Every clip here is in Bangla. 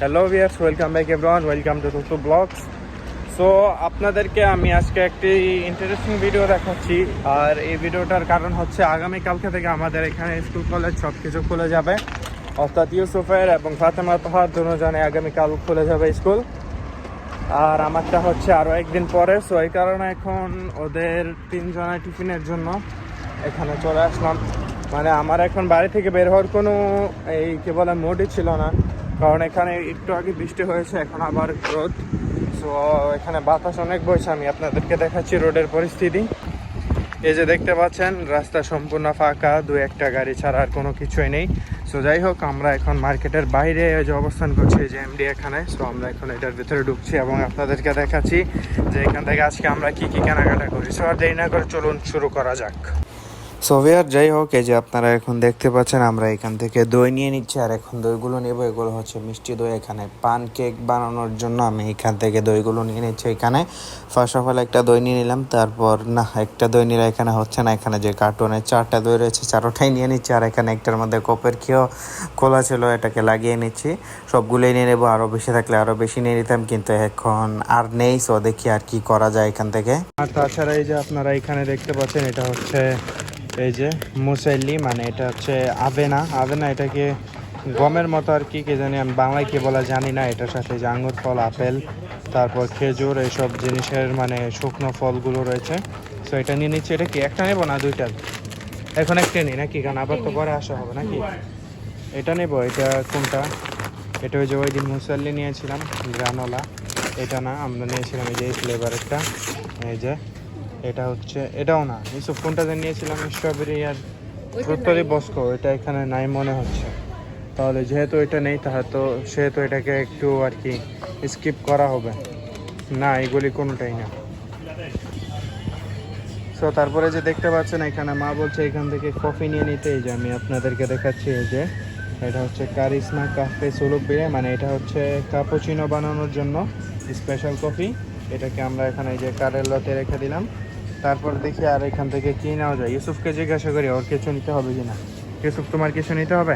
Hello viewers welcome back everyone welcome to Tutu blogs so আপনাদেরকে আমি আজকে একটি ইন্টারেস্টিং ভিডিও দেখাচ্ছি, আর এই ভিডিওটার কারণ হচ্ছে আগামীকালকে থেকে আমাদের এখানে স্কুল কলেজ সব কিছু খুলে যাবে। অর্থাৎ ইউসুফের এবং ফাতেমা তোহার দুজনে আগামীকাল খুলে যাবে স্কুল আর আমারটা হচ্ছে আরও একদিন পরে সো এই কারণে এখন ওদের তিনজনের টিফিনের জন্য এখানে চলে আসলাম। মানে আমার এখন বাড়ি থেকে বের হওয়ার কোনো এই, কি বলে মুডই ছিল না। কারণ এখানে একটু আগে বৃষ্টি হয়েছে, এখন আবার রোদ। সো এখানে বাতাস অনেক বইছে, আমি আপনাদেরকে দেখাচ্ছি রোডের পরিস্থিতি। এই যে দেখতে পাচ্ছেন, রাস্তা সম্পূর্ণ ফাঁকা, দু একটা গাড়ি ছাড়া আর কোনো কিছুই নেই। সো যাই হোক, আমরা এখন মার্কেটের বাইরে যে অবস্থান করছি যে এমডি এখানে। সো আমরা এখন এটার ভিতরে ঢুকছি এবং আপনাদেরকে দেখাচ্ছি যে এখান থেকে আজকে আমরা কি কি কেনাকাটা করি। সো আর দেরি না করে চলুন, শুরু করা যাক। সোভিয়ার যাই হোক, এই যে আপনারা এখন দেখতে পাচ্ছেন, আমরা এখান থেকে দই নিয়ে নিচ্ছি, আর এখন দইগুলো নেব। এগুলো হচ্ছে মিষ্টি দই, এখানে পান কেক বানানোর জন্য আমি এখান থেকে দইগুলো নিয়ে নিচ্ছি এখানে। ফার্স্ট অফ অল একটা দই নিয়ে নিলাম, তারপর না, একটা দই নিলে এখানে হচ্ছে না, এখানে যে কার্টুনে চারটা দই রয়েছে, চারোটাই নিয়ে নিচ্ছি, আর এখানে একটার মধ্যে কোপের খেয়েও খোলা ছিল, এটাকে লাগিয়ে নিচ্ছি। সবগুলোই নিয়ে নেব আরও বেশি থাকলে আরও বেশি নিয়ে নিতাম, কিন্তু এখন আর নেই সো দেখি আর কি করা যায় এখান থেকে। আর তাছাড়া এই যে আপনারা এখানে দেখতে পাচ্ছেন, এটা হচ্ছে এই যে মুসাইলি মানে এটা হচ্ছে আবেনা। আবেনা এটাকে গমের মতো আর কি, কে জানি আমি বাংলায় কি বলা জানি না। এটার সাথে যে আঙুর ফল, আপেল, তারপর খেজুর, এইসব জিনিসের মানে শুকনো ফলগুলো রয়েছে। সো এটা নিয়ে নিচ্ছি। এটা কি একটা নেব না দুইটা? এখন একটা নিই নাকি? কারণ আবার তো পরে আসা হবে নাকি? এটা নেব। এটা কোনটা? এটা ওই যে ওই দিন মুসাল্লি নিয়েছিলাম, গ্রানোলা। এটা না, আমরা নিয়েছিলাম এই যে ফ্লেভারেরটা এই যে এটা হচ্ছে এটাও না এইসব কোনটা যে নিয়েছিলাম স্ট্রবেরি আর ফ্রুটরি বস্কো এটা এখানে নাই মনে হচ্ছে। তাহলে যেহেতু এটা নেই তাহলে তো সেহেতু এটাকে একটু আর কি স্কিপ করা হবে। না এগুলি কোনোটাই না। সো তারপরে যে দেখতে পাচ্ছেন এখানে মা বলছে এখান থেকে কফি নিয়ে নিতে। এই যে আমি আপনাদেরকে দেখাচ্ছি এই যে এটা হচ্ছে কারিশমা কাফে সুলুবিয়ে মানে এটা হচ্ছে কাপুচিনো বানানোর জন্য স্পেশাল কফি এটাকে আমরা এখানে এই যে কারের লতে রেখে দিলাম। তারপর দেখি আর এখান থেকে কি নেওয়া যায়। ইউসুফকে জিজ্ঞাসা করি ওর কিছু নিতে হবে কিনা? ইউসুফ তোমার কিছু নিতে হবে?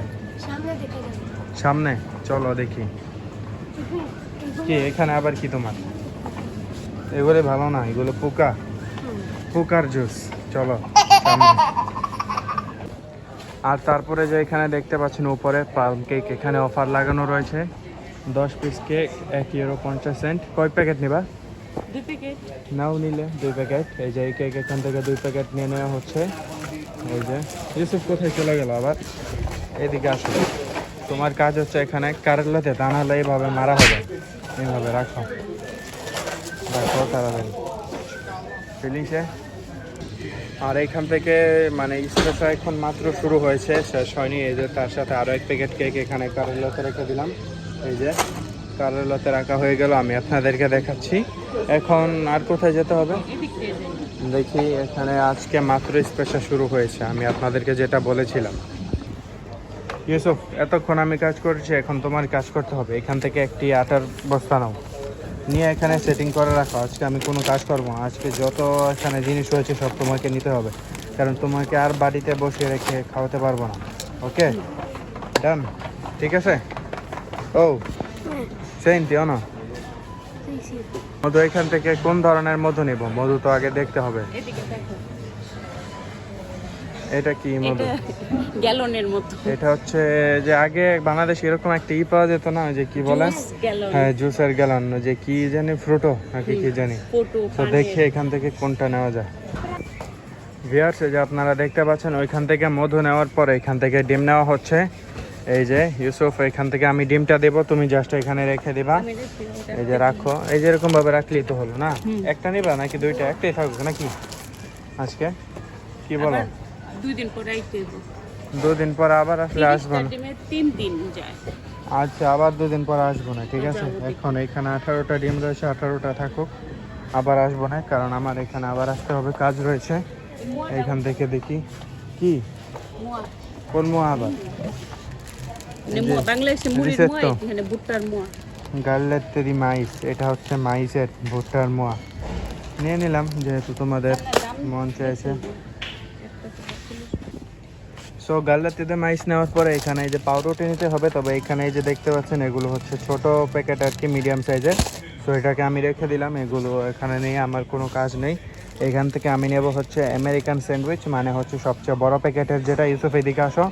সামনে চলো দেখি। কি এখানে আবার কি তোমার? এগুলো ভালো না এগুলো পোকা। পোকার জুস। চলো আর তারপরে যে এখানে দেখতে পাচ্ছেন উপরে পালম কেক। এখানে অফার লাগানো রয়েছে। দশ পিস কেক এক ইউরো পঞ্চাশ সেন্ট। কয় প্যাকেট নিবা? প্যাকেট? নাও নিলে দুই প্যাকেট। এই যে এই কেক এখান থেকে দুই প্যাকেট নিয়ে নেওয়া হচ্ছে। এই যে। ইউসুফ কোথায় চলে গেল আবার? এদিকে আসো। তোমার কাজ হচ্ছে এখানে কারেলাতে তা নাহলে এইভাবে মারা হবে। এইভাবে রাখো। রাখো তাড়াতাড়ি। ফিলিংসে আর এখান থেকে মানে স্পেশাল এখন মাত্র শুরু হয়েছে, শেষ হয়নি। এই যে তার সাথে আরও এক প্যাকেট কেক এখানে কারেলাতে রেখে দিলাম। এই যে। কারেলাতে রাখা হয়ে গেল, আমি আপনাদেরকে দেখাচ্ছি। এখন আর কোথায় যেতে হবে। দেখি, এখানে আজকে মাত্র স্পেশাল শুরু হয়েছে, আমি আপনাদেরকে যেটা বলেছিলাম। ইউসুফ, এতক্ষণ আমি কাজ করছি, এখন তোমার কাজ করতে হবে। এখান থেকে একটি আটার বস্তা নাও। নিয়ে এখানে সেটিং করে রাখো। আজকে আমি কোনো কাজ করব না। আজকে যত এখানে জিনিস হয়েছে সব তোমাকে নিতে হবে। কারণ তোমাকে আর বাড়িতে বসিয়ে রেখে খাওয়াতে পারব না। ওকে ডান ঠিক আছে? ও। সেম দিও না? মধু এখান থেকে কোন ধরনের মধু নিব? মধু তো আগে দেখতে হবে। এটা কি মধু? গ্যালনের মতো এটা হচ্ছে যে আগে বাংলাদেশে এরকম একটা ই পাওয়া যেত না যে কি বলে? হ্যাঁ জুসের গ্যালন। যে কি জানি ফ্রুটো নাকি কি জানি। তো দেখি এখান থেকে কোনটা নেওয়া যায়। ভিয়ার্স যে আপনারা দেখতে পাচ্ছেন ওইখান থেকে মধু নেওয়ার পরে এখান থেকে ডিম নেওয়া হচ্ছে। এই যে ইউসুফ এখান থেকে আমি ডিমটা দেবো তুমি জাস্ট এখানে রেখে দিবা। এই যে রাখো। এই যে এরকম ভাবে রাখলেই তো হলো না? একটা নিবা নাকি দুইটা? একটাই থাকবে নাকি? আজকে? কি বলো? দুই দিন পরে আইতে হবে দুদিন পর আবার আসলে আসব না? ডিমে তিন দিন যায়। আচ্ছা আবার দুদিন পর আসব না ঠিক আছে? এখন এখানে আঠারোটা ডিম রয়েছে আঠারোটা থাকুক। আবার আসব না কারণ আমার এখানে আবার আসতে হবে কাজ রয়েছে। এখান থেকে দেখি। কি? মোয়া। কোন মোয়া আবার? মানে বাংলাদেশে মুড়ির মোয়া এখানে ভুট্টার মোয়া। গার্লের তেরি মাইস এটা হচ্ছে মাইসের ভুট্টার মোয়া। নিয়ে নিলাম যেহেতু তোমাদের মন চাইছে। সো গাল্লাতিতে মাইস নেওয়ার পরে এখানে যে পাউরুটি নিতে হবে তবে এখানে এই যে দেখতে পাচ্ছেন এগুলো হচ্ছে ছোট প্যাকেট আর কি মিডিয়াম সাইজের সো এটাকে আমি রেখে দিলাম এগুলো এখানে নিয়ে আমার কোনো কাজ নেই। এখান থেকে আমি নেব হচ্ছে আমেরিকান স্যান্ডউইচ মানে হচ্ছে সবচেয়ে বড় প্যাকেটের যেটা ইউসুফ এদিকে আসো।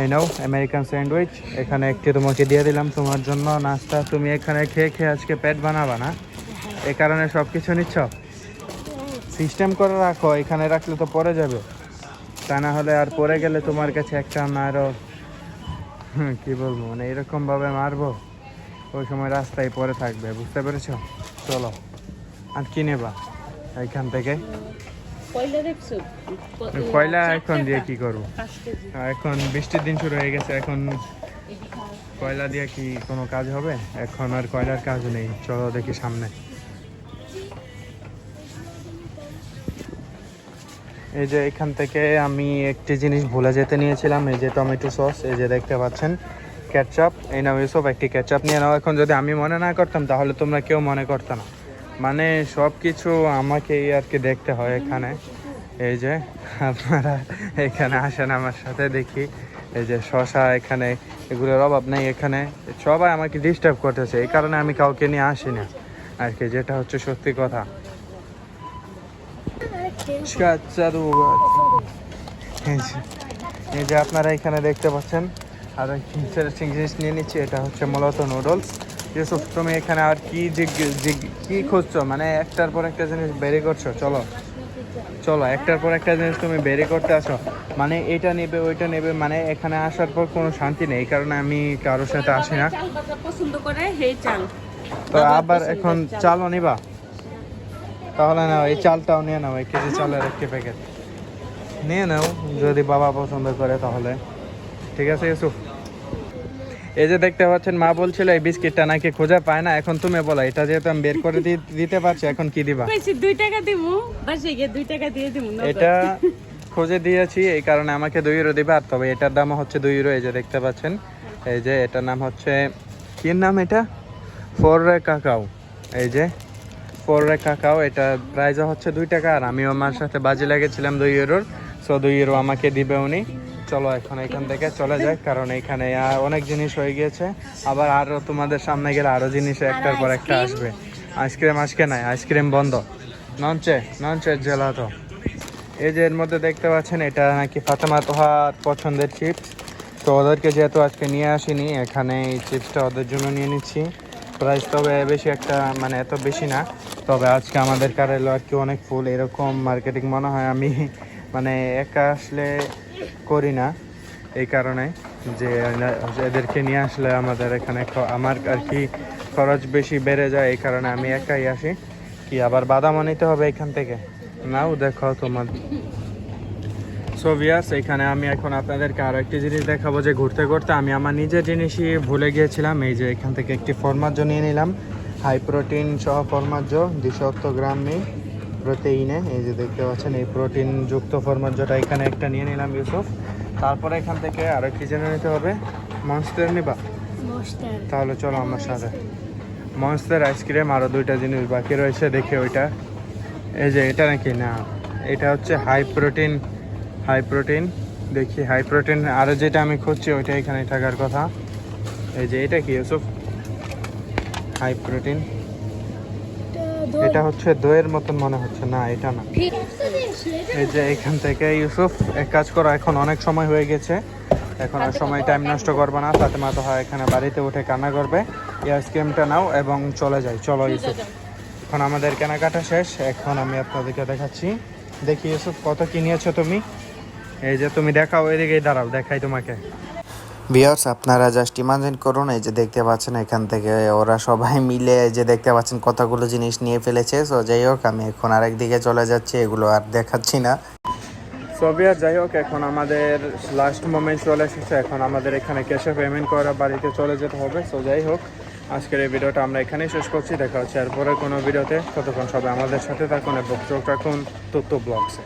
এই নাও আমেরিকান স্যান্ডউইচ এখানে একটি তোমাকে দিয়ে দিলাম তোমার জন্য নাস্তা। তুমি এখানে খেয়ে খেয়ে আজকে পেট বানাবা না। এই কারণে সব কিছু নিচ্ছ? সিস্টেম করে রাখো, এখানে রাখলে তো পরে যাবে। তা না হলে আর পরে গেলে তোমার কাছে একটা মারো। কি বলব মানে এরকমভাবে মারবো। ওই সময় রাস্তায় পরে থাকবে, বুঝতে পেরেছ? চলো, আর কি নেবা? এখান থেকে? কয়লা এখন দিয়ে। কি করব? এখন বৃষ্টির দিন শুরু হয়ে গেছে এখন কয়লা দিয়ে কি কোনো কাজ হবে? এখন আর কয়লার কাজ নেই চলো দেখি সামনে। এই যে এখান থেকে আমি একটি জিনিস ভুলে যেতে নিয়েছিলাম এই যে টমেটো সস এই যে দেখতে পাচ্ছেন ক্যাটচাপ এই নাও এসব একটি ক্যাটচাপ নিয়ে নাও। এখন যদি আমি মনে না করতাম তাহলে তোমরা কেউ মনে করতো না। মানে সব কিছু আমাকেই আর কি দেখতে হয় এখানে। এই যে আপনারা এখানে আসেন আমার সাথে, দেখি। এই যে শশা এখানে, এগুলোর অভাব নেই এখানে। সবাই আমাকে ডিস্টার্ব করতেছে, এই কারণে আমি কাউকে নিয়ে আসি না। আর কি, যেটা হচ্ছে সত্যি কথা। এই যে আপনারা এখানে দেখতে পাচ্ছেন, আর ইন্টারেস্টিং জিনিস নিয়ে নিচ্ছি, এটা হচ্ছে মূলত নুডলস ইউসুফ তুমি এখানে আর কি কি খুঁজছো? মানে একটার পর একটা জিনিস বেরি করছ চলো। চলো একটার পর একটা জিনিস তুমি বেরি করতে আসো। মানে এটা নেবে ওইটা নেবে মানে এখানে আসার পর কোনো শান্তি নেই কারণে আমি কারোর সাথে আসি না। চাল পছন্দ করে সেই চাল। তো আবার এখন চাল। চালও নিবা। তাহলে নাও এই চালটাও নিয়ে নাও এক কেজি চালের একটি প্যাকেট। নিয়ে নাও যদি বাবা পছন্দ করে তাহলে। ঠিক আছে ইউসুফ? এই যে দেখতে পাচ্ছেন মা বলছিল এই বিস্কিটটা নাকি খোঁজা পায় না এখন তুমি বলো এটা যেহেতু আমি বের করে দিতে পারছি এখন কি দিবা? দুই টাকা দিব বাসে গিয়ে দুই টাকা দিয়ে দিব। এটা খুঁজে দিয়েছি এই কারণে আমাকে দুই ইউরো দিবে আর তবে এটার দাম হচ্ছে দুই ইউরো এই যে দেখতে পাচ্ছেন। এই যে এটার নাম হচ্ছে কি নাম এটা? ফোর রে কাকাও। এই যে ফোর রে কাকাও এটা প্রাইস হচ্ছে দুই টাকা আর আমি আমার সাথে বাজি লাগিয়েছিলাম দুই ইউরোর সো দুই ইউরো আমাকে দিবে উনি। চলো এখন এখান থেকে চলে যাই কারণ এখানে আর অনেক জিনিস হয়ে গিয়েছে। আবার আরও তোমাদের সামনে গেলে আরও জিনিস একটার পর একটা আসবে। আইসক্রিম আজকে নাই আইসক্রিম বন্ধ। ননচে ননচে জেলাতো। এই যে এর মধ্যে দেখতে পাচ্ছেন এটা নাকি ফাতেমা তোহার পছন্দের চিপস তো ওদেরকে যেহেতু আজকে নিয়ে আসিনি এখানে এই চিপসটা ওদের জন্য নিয়ে নিচ্ছি। প্রাইস তবে বেশি একটা মানে এত বেশি না। তবে আজকে আমাদের কার এলো আর কি অনেক ফুল এরকম মার্কেটিং মনে হয় আমি মানে একা আসলে করি না। এই কারণে যে এদেরকে নিয়ে আসলে আমাদের এখানে আমার আর কি খরচ বেশি বেড়ে যায়, এই কারণে আমি একাই আসি। কি আবার বাদামও নিতে হবে এখান থেকে? নাও দেখো তোমার। সোভিয়াস এখানে আমি এখন আপনাদেরকে আরও একটি জিনিস দেখাবো যে ঘুরতে ঘুরতে আমি আমার নিজের জিনিসই ভুলে গিয়েছিলাম। এই যে এখান থেকে একটি ফরমাজ্য নিয়ে নিলাম। হাই প্রোটিন সহ ফরমাজ্য দুশো গ্রাম নেই প্রোটিনে এই যে দেখতে পাচ্ছেন এই প্রোটিন যুক্ত যেটা এখানে একটা নিয়ে নিলাম ইউসুফ। তারপরে এখান থেকে আরও কি জেনে নিতে হবে? মনস্টার নিবা? তাহলে চলো আমার সাথে। মনস্টার আইসক্রিম আরও দুইটা জিনিস বাকি রয়েছে দেখে ওইটা। এই যে এটা নাকি? না এটা হচ্ছে হাই প্রোটিন হাই প্রোটিন দেখি হাই প্রোটিন আরও যেটা আমি খুঁজছি ওইটা এখানে থাকার কথা। এই যে এটা কি ইউসুফ? হাই প্রোটিন এটা হচ্ছে দইয়ের মতন মনে হচ্ছে। না, এটা না। এই যে এখান থেকে ইউসুফ, এক কাজ করো, এখন অনেক সময় হয়ে গেছে। এখন আর সময় টাইম নষ্ট করবে না। তাতে মাতো হয় এখানে বাড়িতে উঠে কান্না করবে। এই আইসক্রিমটা নাও এবং চলে যাই। চলো ইউসুফ। এখন আমাদের কেনাকাটা শেষ। এখন আমি আপনাদেরকে দেখাচ্ছি। দেখি ইউসুফ, কত কি নিয়েছো তুমি? এই যে তুমি দেখাও, এদিকেই দাঁড়াও, দেখাই তোমাকে। বিয়ার্স আপনারা জাস্ট ইমাজিন করুন, এই যে দেখতে পাচ্ছেন এখান থেকে ওরা সবাই মিলে যে দেখতে পাচ্ছেন কতগুলো জিনিস নিয়ে ফেলেছে। সো যাই হোক, আমি এখন আরেক দিকে চলে যাচ্ছি, এগুলো আর দেখাচ্ছি না। সোভিয়ার যাই হোক, এখন আমাদের লাস্ট মোমেন্ট চলে এসেছে। এখন আমাদের এখানে ক্যাশে পেমেন্ট করা বাড়িতে চলে যেতে হবে। সো যাই হোক, আজকের এই ভিডিওটা আমরা এখানেই শেষ করছি। দেখা হচ্ছে এরপরে কোনো ভিডিওতে। ততক্ষণ সবাই আমাদের সাথে থাকুন এবং চোখ রাখুন তথ্য ব্লগসে।